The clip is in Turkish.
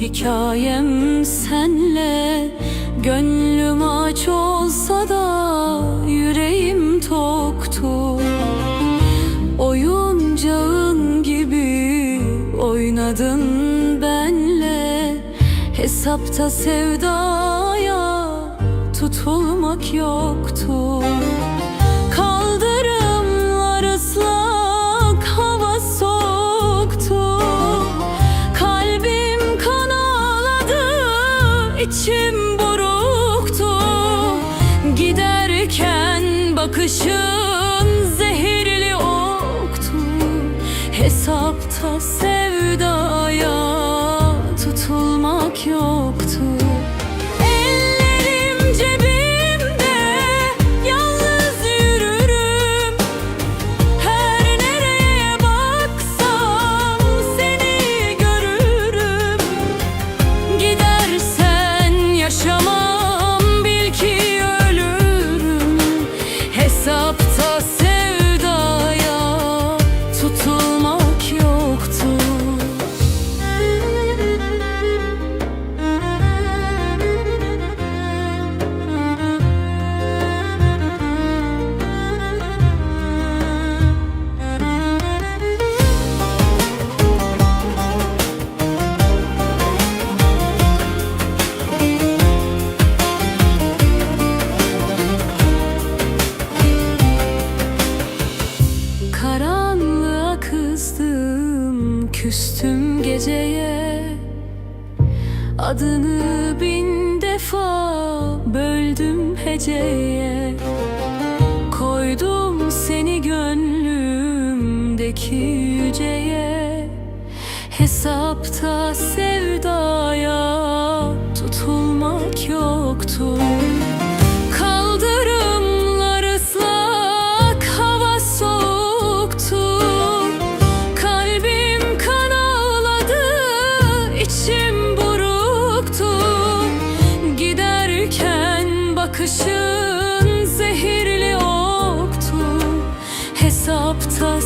hikayem senle Gönlüm aç olsa da yüreğim toktu. Oyuncağın gibi oynadın benle. Hesapta sevdaya tutulmak yoktu içim buruktu. Giderken bakışın zehirli oktu Hesapta sevdaya tutulmak yoktu küstüm geceye. Adını bin defa böldüm heceye. Koydum seni gönlümdeki yüceye. Hesapta sevdaya tutulmak yoktu Bakışın zehirli oktu Hesapta